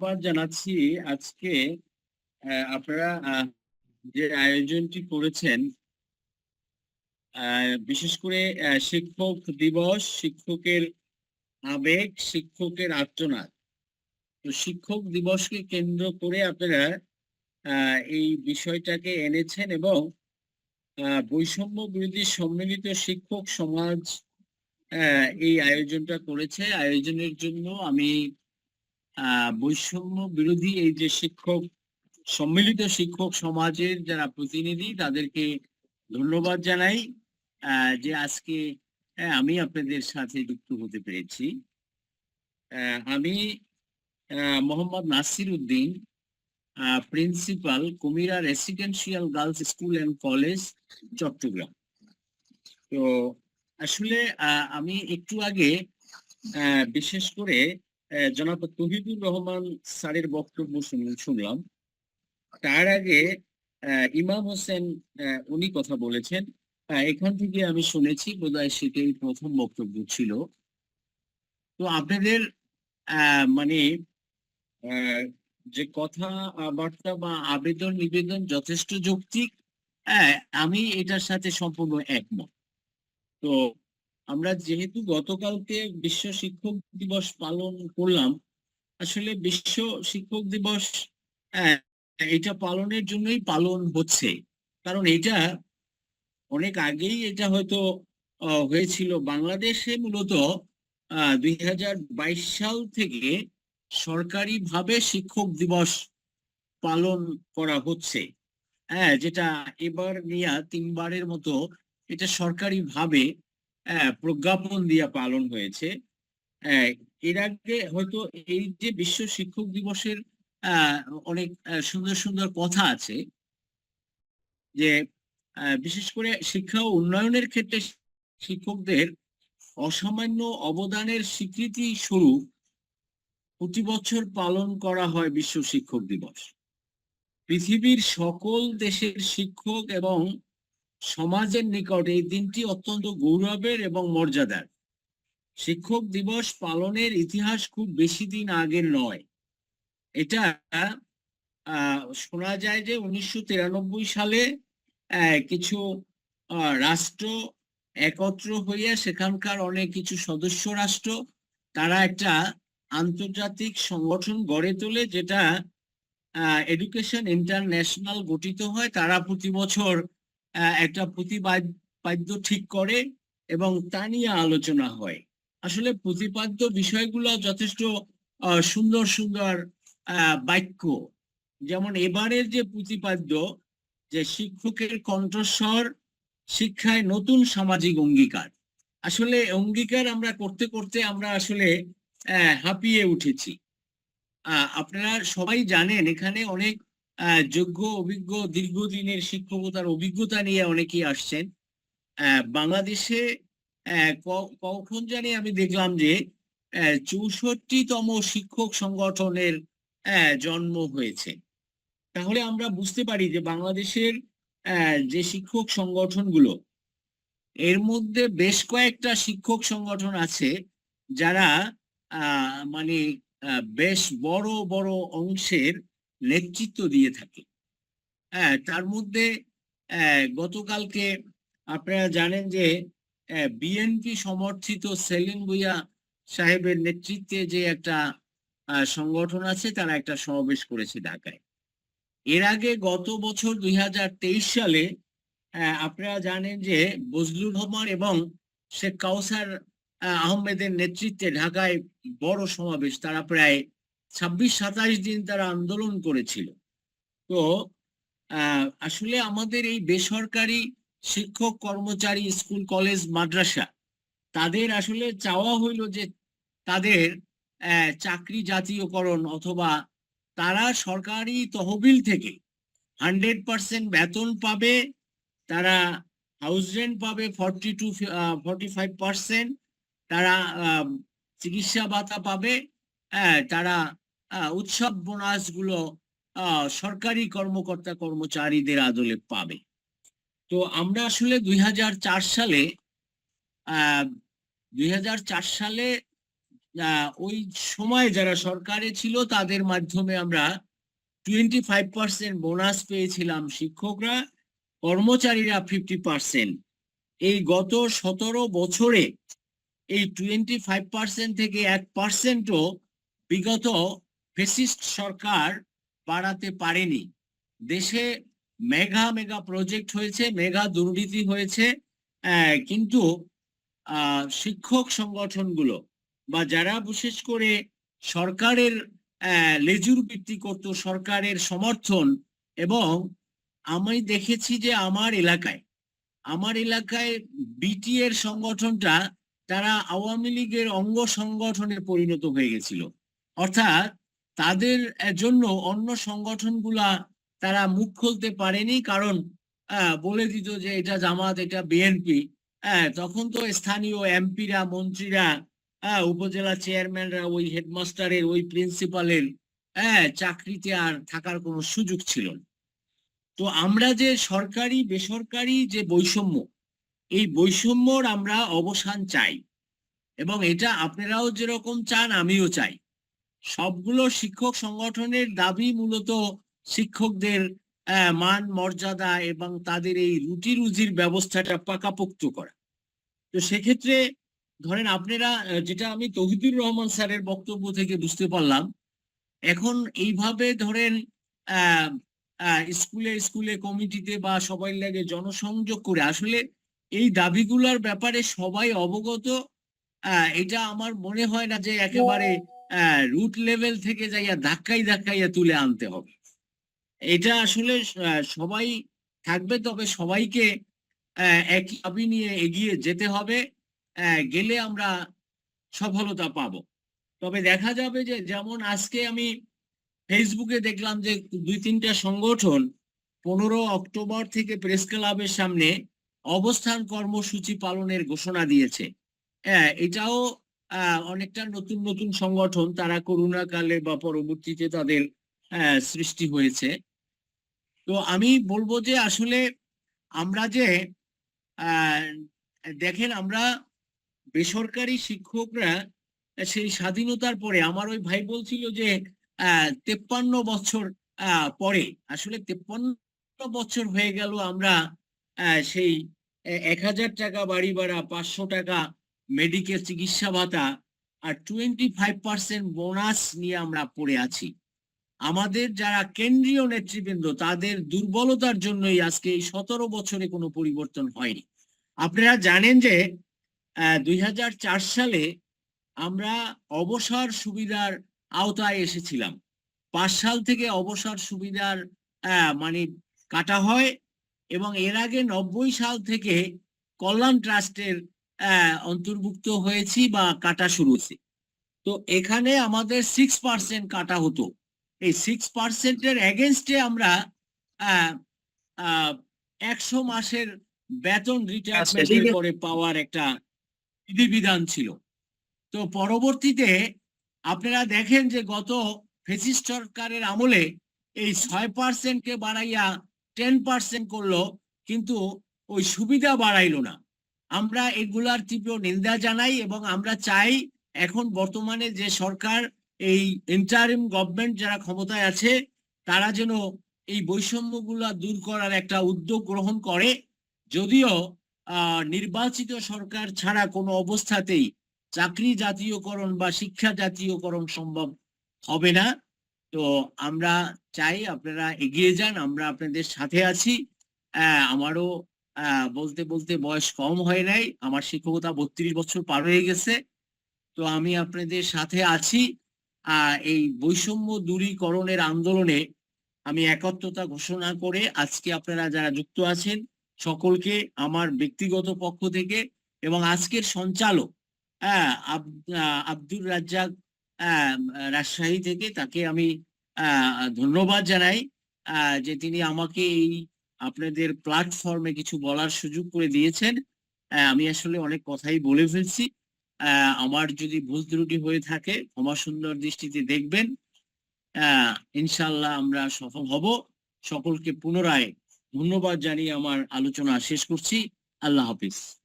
ধন্যবাদ জানাচ্ছি আজকে আপনারা যে আয়োজনটি করেছেন বিশেষ করে শিক্ষক দিবস, শিক্ষকের আবেগ, শিক্ষকের আর্তনাদ। তো শিক্ষক দিবসকে কেন্দ্র করে আপনারা এই বিষয়টাকে এনেছেন এবং বৈষম্য বিরোধী সম্মিলিত শিক্ষক সমাজ এই আয়োজনটা করেছে। আয়োজনের জন্য আমি বৈষম্য বিরোধী এই যে শিক্ষক সম্মিলিত শিক্ষক সমাজের যারা প্রতিনিধি তাদেরকে ধন্যবাদ জানাই। যে আজকে আহ, আমি আপনাদের সাথে যুক্ত হতে পেরেছি। আমি Mohammad Nasir Uddin principal Kumira residential girls school and college Chattogram. তো আসলে আমি একটু আগে বিশেষ করে জনাব তহিদুর রহমান স্যারের বক্তব্য শুন- শুনলাম। তার আগে ইমাম হোসেন উনি কথা বলেছেন। এখান থেকে আমি শুনেছি, বোধহয় সেটাই প্রথম বক্তব্য ছিল। তো আপনাদের মানে যে কথা, বার্তা বা আবেদন, নিবেদন যথেষ্ট যৌক্তিক হ্যাঁ আমি এটার সাথে সম্পূর্ণ একমত। তো আমরা যেহেতু গতকালকে বিশ্ব শিক্ষক দিবস পালন করলাম আসলে বিশ্ব শিক্ষক দিবস হ্যাঁ, এটা পালনের জন্যই পালন হচ্ছে। কারণ এটা অনেক আগেই এটা হয়তো হয়েছিল। বাংলাদেশে মূলত দুই হাজার বাইশ সাল থেকে সরকারিভাবে শিক্ষক দিবস পালন করা হচ্ছে। হ্যাঁ যেটা এবার নিয়ে তিনবারের মতো এটা সরকারিভাবে প্রজ্ঞাপন দিয়ে পালন হয়েছে। আহ, এর আগে হয়তো এই যে বিশ্ব শিক্ষক দিবসের অনেক সুন্দর সুন্দর কথা আছে যে বিশেষ করে শিক্ষা উন্নয়নের ক্ষেত্রে শিক্ষকদের অসামান্য অবদানের স্বীকৃতি স্বরূপ প্রতি বছর পালন করা হয় বিশ্ব শিক্ষক দিবস। পৃথিবীর সকল দেশের শিক্ষক এবং সমাজের নিকট এই দিনটি অত্যন্ত গৌরবের এবং মর্যাদার। শিক্ষক দিবস পালনের ইতিহাস খুব বেশি দিন আগের নয়। এটা শোনা যায় যে উনিশশো তিরানব্বই সালে কিছু রাষ্ট্র একত্র হইয়া সেখানকার অনেক কিছু সদস্য রাষ্ট্র, তারা একটা আন্তর্জাতিক সংগঠন গড়ে তোলে যেটা এডুকেশন ইন্টারন্যাশনাল গঠিত হয়। তারা প্রতি বছর একটা প্রতিপাদ্য ঠিক করে এবং তা নিয়ে আলোচনা হয়। আসলে প্রতিপাদ্য বিষয়গুলো যথেষ্ট সুন্দর সুন্দর বাক্য। যেমন এবারের যে প্রতিপাদ্য যে শিক্ষকের কণ্ঠস্বর শিক্ষায় নতুন সামাজিক অঙ্গীকার। আসলে অঙ্গীকার আমরা করতে করতে আমরা আসলে হাঁপিয়ে উঠেছি। আপনারা সবাই জানেন এখানে অনেক যোগ্য, অভিজ্ঞ, দীর্ঘদিনের শিক্ষকতার অভিজ্ঞতা নিয়ে অনেকেই আসছেন। বাংলাদেশে কখন জানি আমি দেখলাম যে চৌষট্টিতম শিক্ষক সংগঠনের জন্ম হয়েছে। তাহলে আমরা বুঝতে পারি যে বাংলাদেশের যে শিক্ষক সংগঠনগুলো, এর মধ্যে বেশ কয়েকটা শিক্ষক সংগঠন আছে যারা মানে বেশ বড় বড় অংশের নেতৃত্ব দিয়ে থাকে। হ্যাঁ তার মধ্যে আহ, গতকালকে আপনারা জানেন যে বিএনপি সমর্থিত সেলিম ভুইয়া সাহেবের নেতৃত্বে যে একটা সংগঠন আছে তারা একটা সমাবেশ করেছে ঢাকায়। এর আগে গত বছর দুই হাজার তেইশ সালে আহ, আপনারা জানেন যে বজলুর রহমান এবং শেখ কাউসার আহ, আহমেদের নেতৃত্বে ঢাকায় বড় সমাবেশ তারা প্রায় ছাব্বিশ সাতাশ দিন তারা আন্দোলন করেছিল। তো আসলে আমাদের এই বেসরকারি শিক্ষক কর্মচারী স্কুল, কলেজ, মাদ্রাসা, তাদের আসলে চাওয়া হইল যে তাদের চাকরি জাতীয়করণ অথবা তারা সরকারি তহবিল থেকে হান্ড্রেড পার্সেন্ট বেতন পাবে, তারা হাউস রেন্ট পাবে forty two forty five percent, তারা চিকিৎসা ভাতা পাবে হ্যাঁ তারা উৎসব বোনাসগুলো সরকারি কর্মকর্তা কর্মচারীদের আদলে পাবে। তো আমরা আসলে দুই হাজার চার সালে দুই সালে ওই সময় যারা সরকারে ছিল তাদের মাধ্যমে আমরা টোয়েন্টি ফাইভ পার্সেন্ট বোনাস পেয়েছিলাম শিক্ষকরা, কর্মচারীরা ফিফটি পার্সেন্ট। এই গত সতেরো বছরে এই টোয়েন্টি ফাইভ পার্সেন্ট থেকে এক পার্সেন্টও বিগত ফেসিস্ট সরকার বাড়াতে পারেনি। দেশে মেগা মেগা প্রজেক্ট হয়েছে, মেগা দুর্নীতি হয়েছে কিন্তু শিক্ষক সংগঠনগুলো বা যারা বিশেষ করে সরকারের লেজুর ভিত্তি করত, সরকারের সমর্থন এবং আমি দেখেছি যে আমার এলাকায় আমার এলাকায় বিটি এর সংগঠনটা তারা আওয়ামী লীগের অঙ্গ সংগঠনে পরিণত হয়ে গেছিল। অর্থাৎ তাদের জন্য অন্য সংগঠনগুলা তারা মুখ খুলতে পারেনি। কারণ বলে দিত যে এটা জামাত, এটা বিএনপি। হ্যাঁ তখন তো স্থানীয় এমপিরা, মন্ত্রীরা হ্যাঁ উপজেলা চেয়ারম্যানরা, ওই হেডমাস্টারের, ওই প্রিন্সিপালের হ্যাঁ চাকরিতে আর থাকার কোনো সুযোগ ছিল না। তো আমরা যে সরকারি, বেসরকারি যে বৈষম্য, এই বৈষম্যর আমরা অবসান চাই। এবং এটা আপনারাও যেরকম চান, আমিও চাই। সবগুলো শিক্ষক সংগঠনের দাবি মূলত শিক্ষকদের মান, মর্যাদা এবং তাদের এই রুটি রুজির ব্যবস্থাটা পাকাপোক্ত করা। তো সেক্ষেত্রে ধরেন আপনারা যেটা আমি তহিদুর রহমান স্যারের বক্তব্য থেকে বুঝতে পারলাম, এখন এইভাবে ধরেন স্কুলে স্কুলে কমিটিতে বা সবাই লাগে জনসংযোগ করে, আসলে এই দাবিগুলোর ব্যাপারে সবাই অবগত এটা আমার মনে হয় না যে একেবারে রুট লেভেল থেকে যাইয়া ধাক্কাই ধাক্কাইয়া তুলে আনতে হবে। এটা আসলে সবাই থাকবে, তবে সবাইকে একই দাবি নিয়ে এগিয়ে যেতে হবে। গেলে আমরা সফলতা পাবো। তবে দেখা যাবে যে, যেমন আজকে আমি ফেসবুকে দেখলাম যে, দুই তিনটা সংগঠন পনেরো অক্টোবর থেকে প্রেস ক্লাবের সামনে অবস্থান কর্মসূচি পালনের ঘোষণা দিয়েছে। হ্যাঁ এটাও অনেকটা নতুন নতুন সংগঠন তারা করোনা কালে বা পরবর্তীতে তাদের সৃষ্টি হয়েছে। তো আমি বলব যে আসলে আমরা যে দেখেন আমরা বেসরকারি শিক্ষকরা সেই স্বাধীনতার পরে, আমার ওই ভাই বলছিল যে তেপ্পান্ন বছর পরে, আসলে তেপ্পান্ন বছর হয়ে গেল আমরা সেই এক হাজার টাকা বাড়ি ভাড়া, পাঁচশো টাকা মেডিকেল চিকিৎসা ভাতা আর টোয়েন্টি ফাইভ পার্সেন্ট বোনাস নিয়ে আমরা পড়ে আছি। আমাদের যারা কেন্দ্রীয় নেতৃবৃন্দ, তাদের দুর্বলতার জন্যই আজকে এই সতেরো বছরে কোনো পরিবর্তন হয়নি। আপনারা জানেন যে দুই হাজার চার সালে আমরা অবসর সুবিধার আওতায় এসেছিলাম। পাঁচ সাল থেকে অবসর সুবিধার মানে কাটা হয় এবং এর আগে নব্বই সাল থেকে কল্যাণ ট্রাস্টের অন্তর্ভুক্ত হয়েছি বা কাটা শুরু হয়েছে। তো এখানে আমাদের সিক্স পার্সেন্ট কাটা হতো। এই সিক্স পার্সেন্টের এগেনস্টে আমরা আহ, একশো মাসের বেতন রিটায়ারমেন্টের পরে পাওয়ার একটা বিধিবিধান ছিল। তো পরবর্তীতে আপনারা দেখেন যে গত ফেসিস্ট সরকারের আমলে এই ছয় পার্সেন্টকে বাড়াইয়া টেন পার্সেন্ট করল কিন্তু ওই সুবিধা বাড়াইলো না। আমরা এগুলার তীব্র নিন্দা জানাই এবং আমরা চাই এখন বর্তমানে যে সরকার, এই ইন্টারিম গভর্নমেন্ট যারা ক্ষমতায় আছে, তারা যেন এই বৈষম্যগুলা দূর করার একটা উদ্যোগ গ্রহণ করে। যদিও নির্বাচিত সরকার ছাড়া কোনো অবস্থাতেই চাকরি জাতীয়করণ বা শিক্ষা জাতীয়করণ সম্ভব হবে না। তো আমরা চাই আপনারা এগিয়ে যান, আমরা আপনাদের সাথে আছি। আমারও বলতে বলতে বয়স কম হয় নাই। আমার শিক্ষকতা বত্রিশ বছর পার হয়ে গেছে। তো আমি আপনাদের সাথে আছি। এই বৈষম্য দূরীকরণের আন্দোলনে আমি একত্রতা ঘোষণা করে আজকে আপনারা যারা যুক্ত আছেন সকলকে আমার ব্যক্তিগত পক্ষ থেকে এবং আজকের সঞ্চালক হ্যাঁ আব্দুর রাজ্জাক আহ, রাজশাহী থেকে তাকে আমি ধন্যবাদ জানাই যে তিনি আমাকে এই আপনাদের প্ল্যাটফর্মে কিছু বলার সুযোগ করে দিয়েছেন। আমি আসলে অনেক কথাই বলে ফেলছি। আমার যদি ভুল ত্রুটি হয়ে থাকে, ক্ষমা সুন্দর দৃষ্টিতে দেখবেন। ইনশাল্লাহ আমরা সফল হব। সকলকে পুনরায় ধন্যবাদ জানিয়ে আমার আলোচনা শেষ করছি। আল্লাহ হাফিজ।